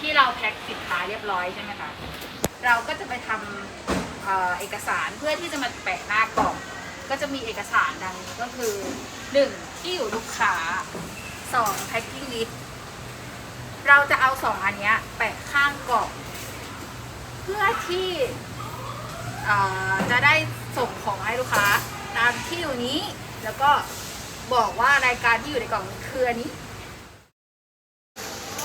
ที่เราแพ็คสินค้าเรียบร้อยใช่ไหมคะ เราก็จะไปทำเอ่อเอกสารเพื่อที่จะมาแปะหน้ากล่อง ก็จะมีเอกสารดังนี้ก็คือ 1. ที่อยู่ลูกค้า 2. packing list เราจะเอาสองอันเนี้ยแปะข้างกล่องเพื่อที่เอ่อจะได้ส่งของให้ลูกค้า ตามที่อยู่นี้แล้วก็บอกว่ารายการที่อยู่ในกล่องคืออันนี้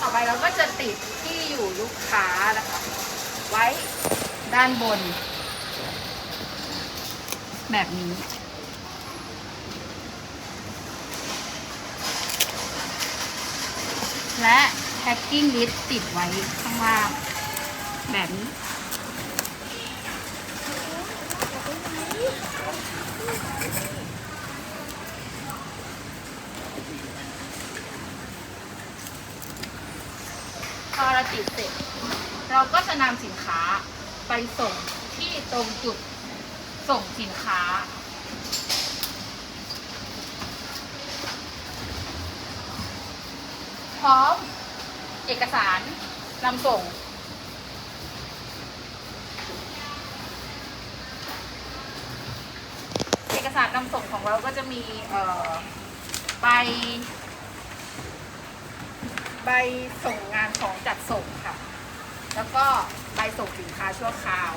ต่อไปเราก็จะ ติดที่อยู่ลูกค้านะคะ ไว้ด้านบน แบบนี้ และแพ็กกิ้งลิสติดไว้ข้างล่างแบบนี้ พอเราติดเสร็จ เราก็จะนำสินค้าไปส่งที่ตรงจุดส่งสินค้า พร้อมเอกสารนำส่งเอกสารนำส่งของเราก็จะมีใบ ใบส่งงานของจัดส่งค่ะ แล้วก็ใบส่งสินค้าชั่วคราว